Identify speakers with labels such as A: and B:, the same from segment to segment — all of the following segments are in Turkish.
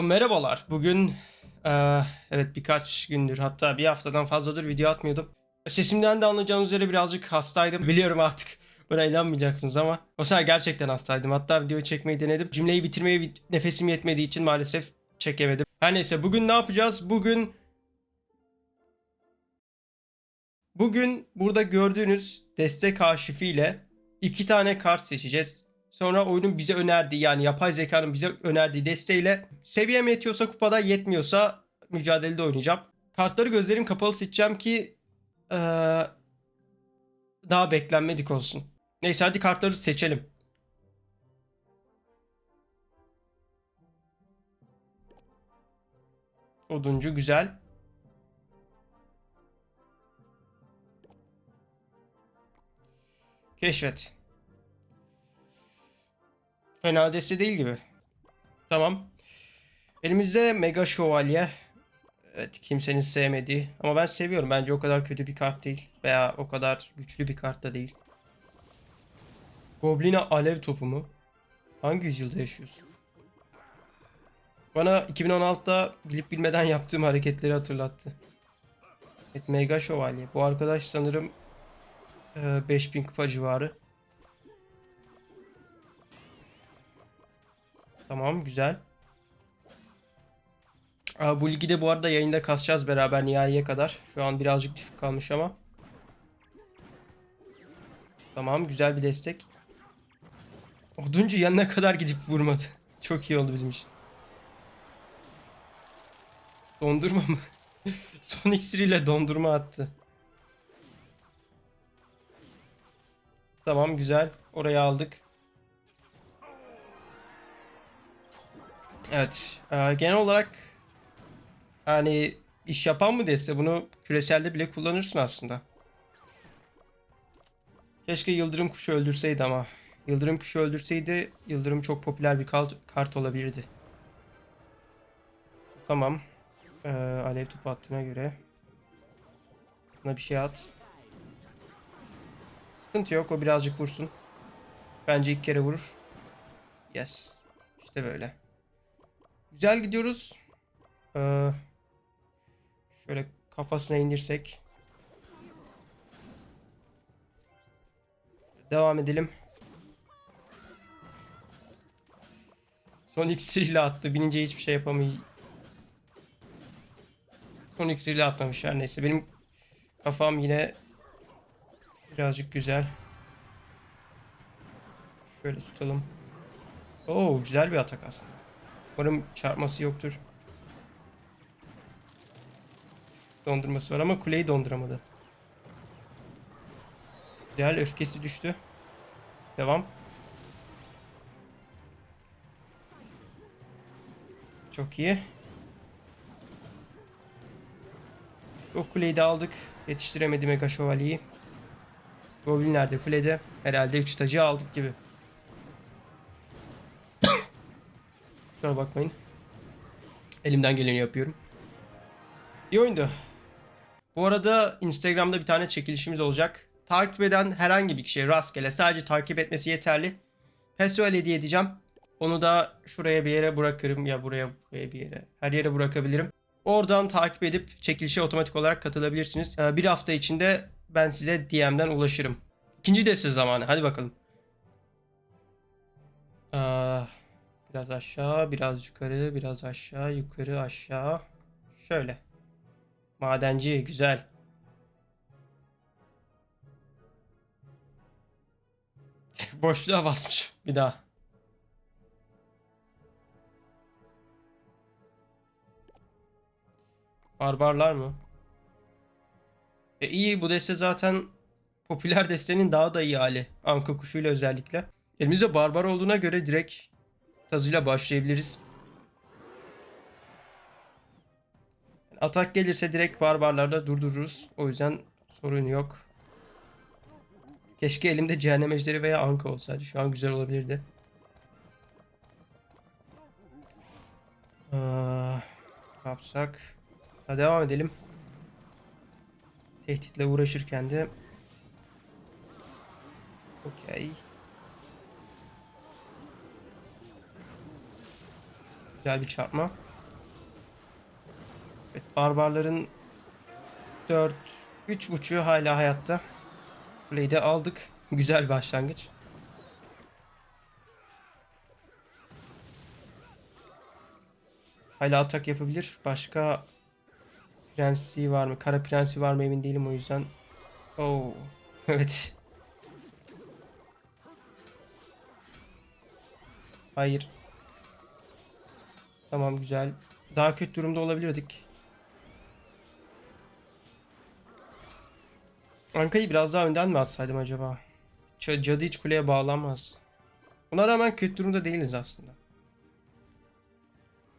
A: Merhabalar. Bugün eee, evet birkaç gündür hatta bir haftadan fazladır video atmıyordum. Sesimden de anlayacağınız üzere birazcık hastaydım. Biliyorum artık buna inanmayacaksınız ama o sefer gerçekten hastaydım. Hatta videoyu çekmeyi denedim. Cümleyi bitirmeye nefesim yetmediği için maalesef çekemedim. Her neyse bugün ne yapacağız? Bugün Bugün burada gördüğünüz destek arşiviyle iki tane kart seçeceğiz. Sonra oyunun bize önerdiği yani yapay zekanın bize önerdiği desteğiyle seviyem yetiyorsa kupada yetmiyorsa mücadelede oynayacağım. Kartları gözlerim kapalı seçeceğim ki eee, daha beklenmedik olsun. Neyse hadi kartları seçelim. Oduncu güzel. Keşfet. Fena deste değil gibi. Tamam. Elimizde Mega Şövalye. Evet kimsenin sevmediği. Ama ben seviyorum. Bence o kadar kötü bir kart değil. Veya o kadar güçlü bir kart da değil. Goblin'e alev topu mu? Hangi yüzyılda yaşıyorsun? Bana 2016'da bilip bilmeden yaptığım hareketleri hatırlattı. Evet Mega Şövalye. Bu arkadaş sanırım e, 5000 kupa civarı. Tamam güzel. Aa, bu ligi de bu arada yayında kasacağız beraber nihaiye kadar. Şu an birazcık düşük kalmış ama. Tamam güzel bir destek. Oduncu yanına kadar gidip vurmadı. Çok iyi oldu bizim için. Dondurma mı? Son iksiriyle dondurma attı. Tamam güzel. Orayı aldık. Evet. e, genel olarak hani iş yapan mı dese bunu küreselde bile kullanırsın aslında. Keşke Yıldırım Kuşu öldürseydi ama. Yıldırım Kuşu öldürseydi Yıldırım çok popüler bir kart, olabilirdi. Tamam. Ee, alev topu attığına göre. Buna bir şey at. Sıkıntı yok o birazcık vursun. Bence ilk kere vurur. Yes. İşte böyle. Güzel gidiyoruz. Ee, şöyle kafasına indirsek. Devam edelim. Son iksiriyle attı. Binince hiçbir şey yapamayız. Son iksiriyle atmamış her neyse. Benim kafam yine birazcık güzel. Şöyle tutalım. Oo güzel bir atak aslında. Umarım çarpması yoktur. Dondurması var ama kuleyi donduramadı. Güzel öfkesi düştü. Devam. Çok iyi. O kuleyi de aldık. Yetiştiremedi Mega Şövalye'yi. Goblin nerede kulede? Herhalde 3 tacı aldık gibi. Kusura bakmayın. Elimden geleni yapıyorum. İyi oyundu. Bu arada Instagram'da bir tane çekilişimiz olacak. Takip eden herhangi bir kişiye rastgele sadece takip etmesi yeterli. Pesuel hediye edeceğim. Onu da şuraya bir yere bırakırım ya buraya buraya bir yere. Her yere bırakabilirim. Oradan takip edip çekilişe otomatik olarak katılabilirsiniz. Ee, Bir hafta içinde ben size DM'den ulaşırım. İkinci deste zamanı. Hadi bakalım. Biraz aşağı, biraz yukarı, biraz aşağı, yukarı, aşağı. Şöyle. Madenci, güzel. Boşluğa basmış bir daha. Barbarlar mı? E iyi bu deste zaten popüler destenin daha da iyi hali. Anka kuşuyla özellikle. Elimizde barbar olduğuna göre direkt tazıyla başlayabiliriz. Atak gelirse direkt barbarlarla durdururuz. O yüzden sorun yok. Keşke elimde cehennem ejderi veya anka olsaydı. Şu an güzel olabilirdi. Aa, ne yapsak? Hadi devam edelim. Tehditle uğraşırken de Okey. Güzel bir çarpma. Evet, barbarların 4 3.5'u hala hayatta. Kuleyi aldık. Güzel başlangıç. Hala atak yapabilir. Başka prensi var mı? Kara prensi var mı emin değilim o yüzden. Oo. Evet. Hayır. Tamam güzel. Daha kötü durumda olabilirdik. Anka'yı biraz daha önden mi atsaydım acaba? Ç- Cadı hiç kuleye bağlanmaz. Buna rağmen kötü durumda değiliz aslında.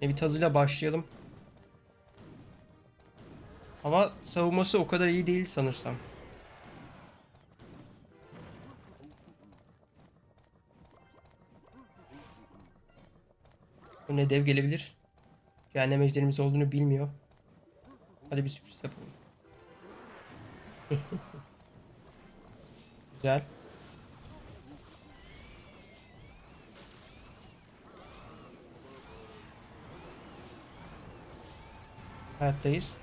A: Ne bir tazıyla başlayalım. Hava savunması o kadar iyi değil sanırsam. Bu ne dev gelebilir. Cehennem ejderimiz olduğunu bilmiyor. Hadi bir sürpriz yapalım. Güzel. Hayattayız.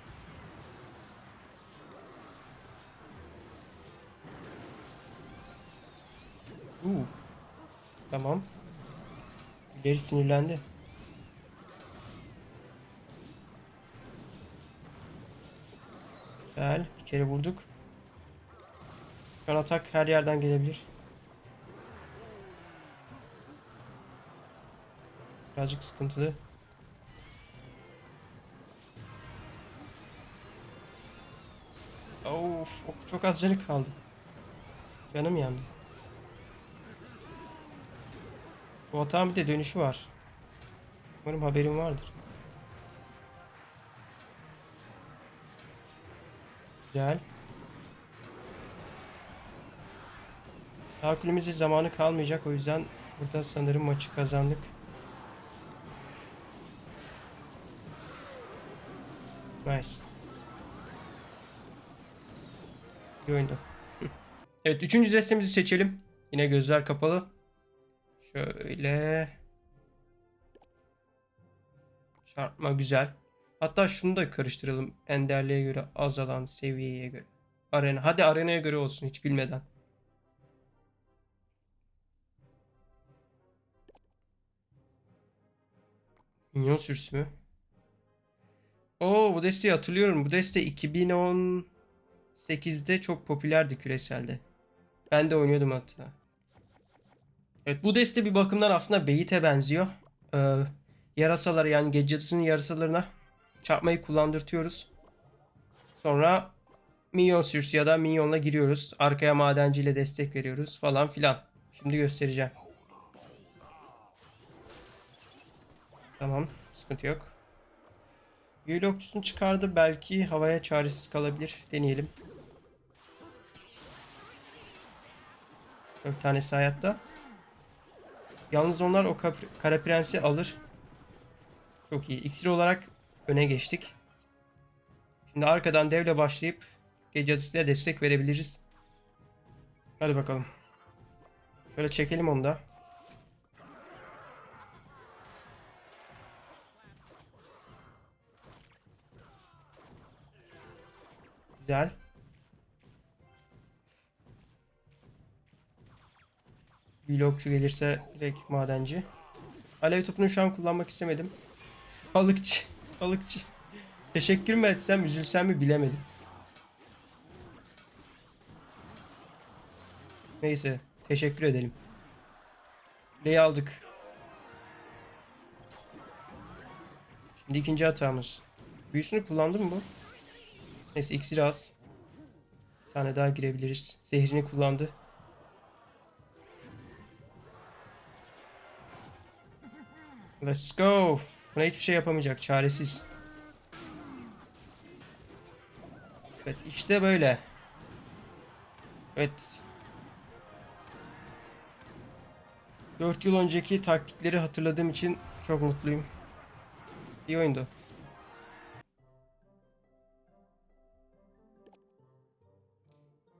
A: Uu. Tamam. İleri sinirlendi. Güzel. Bir kere vurduk. Şu atak her yerden gelebilir. Birazcık sıkıntılı. Of, of, çok az canı kaldı. Canım yandı. Bu atağın bir de dönüşü var. Umarım haberim vardır. Güzel. Kulemize zamanı kalmayacak o yüzden burada sanırım maçı kazandık. Nice. İyi oyundu. Evet üçüncü destemizi seçelim. Yine gözler kapalı. Şöyle. Çarpma güzel. Hatta şunu da karıştıralım. Enderliğe göre azalan seviyeye göre. Arena. Hadi arenaya göre olsun hiç bilmeden. Minyon sürüsü mü? Oo bu desteği hatırlıyorum. Bu deste 2018'de çok popülerdi küreselde. Ben de oynuyordum hatta. Evet bu deste bir bakımdan aslında Beyit'e benziyor. Ee, yarasaları yani Gadget'ın yarasalarına çarpmayı kullandırtıyoruz. Sonra Minyon sürüsü ya da Minyon'la giriyoruz. Arkaya madenciyle destek veriyoruz falan filan. Şimdi göstereceğim. Tamam. Sıkıntı yok. Büyülü okçusunu çıkardı. Belki havaya çaresiz kalabilir. Deneyelim. Dört tanesi hayatta. Yalnız onlar o kara prensi alır. Çok iyi. İksir olarak öne geçtik. Şimdi arkadan devle başlayıp gece ile destek verebiliriz. Hadi bakalım. Şöyle çekelim onu da. Güzel. Vlogçu gelirse direkt madenci. Alev topunu şu an kullanmak istemedim. Balıkçı. Balıkçı. Teşekkür mü etsem üzülsem mi bilemedim. Neyse. Teşekkür edelim. Neyi aldık? Şimdi ikinci hatamız. Büyüsünü kullandı mı bu? Neyse iksir az. Bir tane daha girebiliriz. Zehrini kullandı. Let's go. Buna hiçbir şey yapamayacak. Çaresiz. Evet işte böyle. Evet. 4 yıl önceki taktikleri hatırladığım için çok mutluyum. İyi oyundu.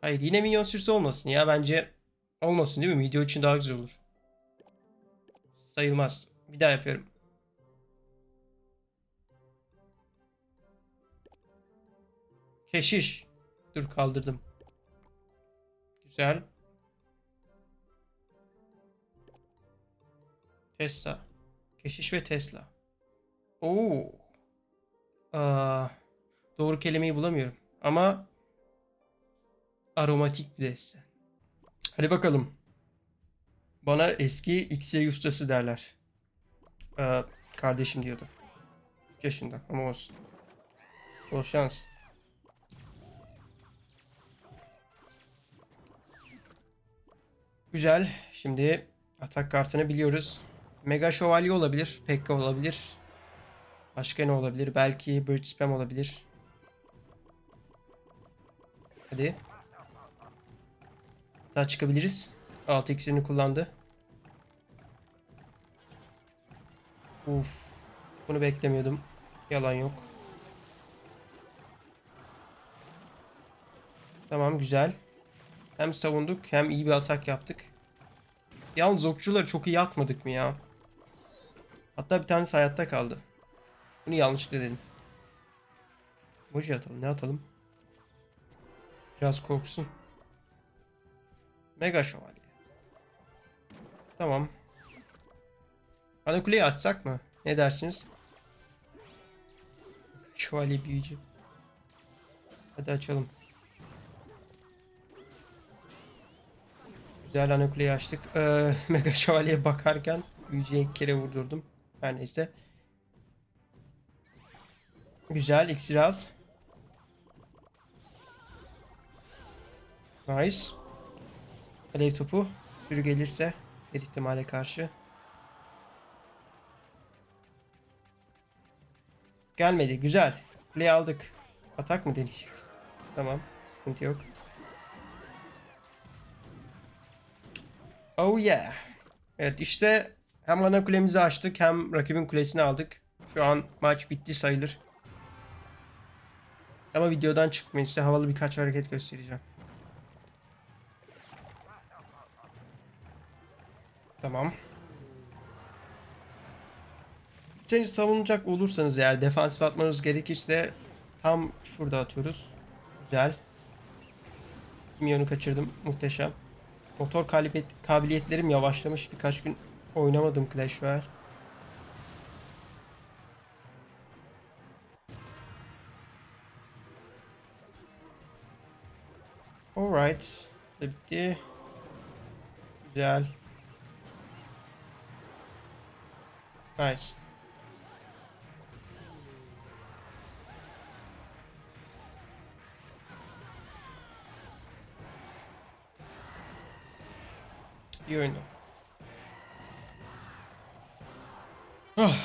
A: Hayır yine minyon sürüsü olmasın ya bence olmasın değil mi? Video için daha güzel olur. Sayılmaz. Bir daha yapıyorum. Keşiş. Dur kaldırdım. Güzel. Tesla. Keşiş ve Tesla. Oo. Aa, doğru kelimeyi bulamıyorum. Ama aromatik bir deste. Hadi bakalım. Bana eski X'ye ustası derler. Ee, kardeşim diyordu. Yaşında ama olsun. Bol şans. Güzel. Şimdi atak kartını biliyoruz. Mega Şövalye olabilir. Pekka olabilir. Başka ne olabilir? Belki Bridge Spam olabilir. Hadi. Daha çıkabiliriz. 6 iksirini kullandı. Uf. Bunu beklemiyordum. Yalan yok. Tamam güzel. Hem savunduk hem iyi bir atak yaptık. Yalnız okçuları çok iyi atmadık mı ya? Hatta bir tanesi hayatta kaldı. Bunu yanlışlıkla dedim. Emoji atalım. Ne atalım? Biraz korksun. Mega şövalye. Tamam. Ana kuleyi açsak mı? Ne dersiniz? Şövalye büyücü. Hadi açalım. Güzel ana kuleyi açtık. Ee, Mega şövalyeye bakarken büyücüye kere vurdurdum. Her neyse. Güzel iksiraz. Nice. Alev topu. Sürü gelirse bir ihtimale karşı. Gelmedi. Güzel. Kuleyi aldık. Atak mı deneyecek? Tamam. Sıkıntı yok. Oh yeah. Evet işte hem ana kulemizi açtık hem rakibin kulesini aldık. Şu an maç bitti sayılır. Ama videodan çıkmayın size havalı birkaç hareket göstereceğim. Tamam. Seni savunacak olursanız eğer defansif atmanız gerekirse tam şurada atıyoruz. Güzel. Kimyonu kaçırdım. Muhteşem. Motor kabiliyetlerim yavaşlamış. Birkaç gün oynamadım Clash Royale. Alright. Bitti. Güzel. Nice. İyi oyundu. Ah.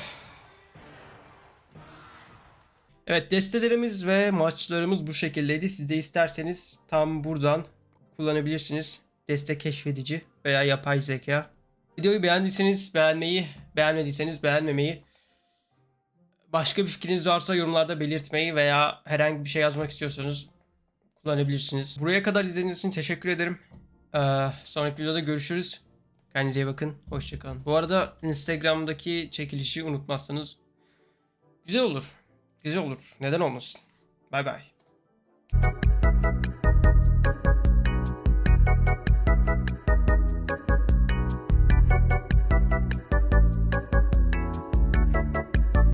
A: Evet destelerimiz ve maçlarımız bu şekildeydi. Siz de isterseniz tam buradan kullanabilirsiniz. Deste keşfedici veya yapay zeka. Videoyu beğendiyseniz beğenmeyi, beğenmediyseniz beğenmemeyi, başka bir fikriniz varsa yorumlarda belirtmeyi veya herhangi bir şey yazmak istiyorsanız kullanabilirsiniz. Buraya kadar izlediğiniz için teşekkür ederim. Ee, sonraki videoda görüşürüz. Kendinize iyi bakın. Hoşçakalın. Bu arada Instagram'daki çekilişi unutmazsanız güzel olur. Güzel olur. Neden olmasın? Bay bay.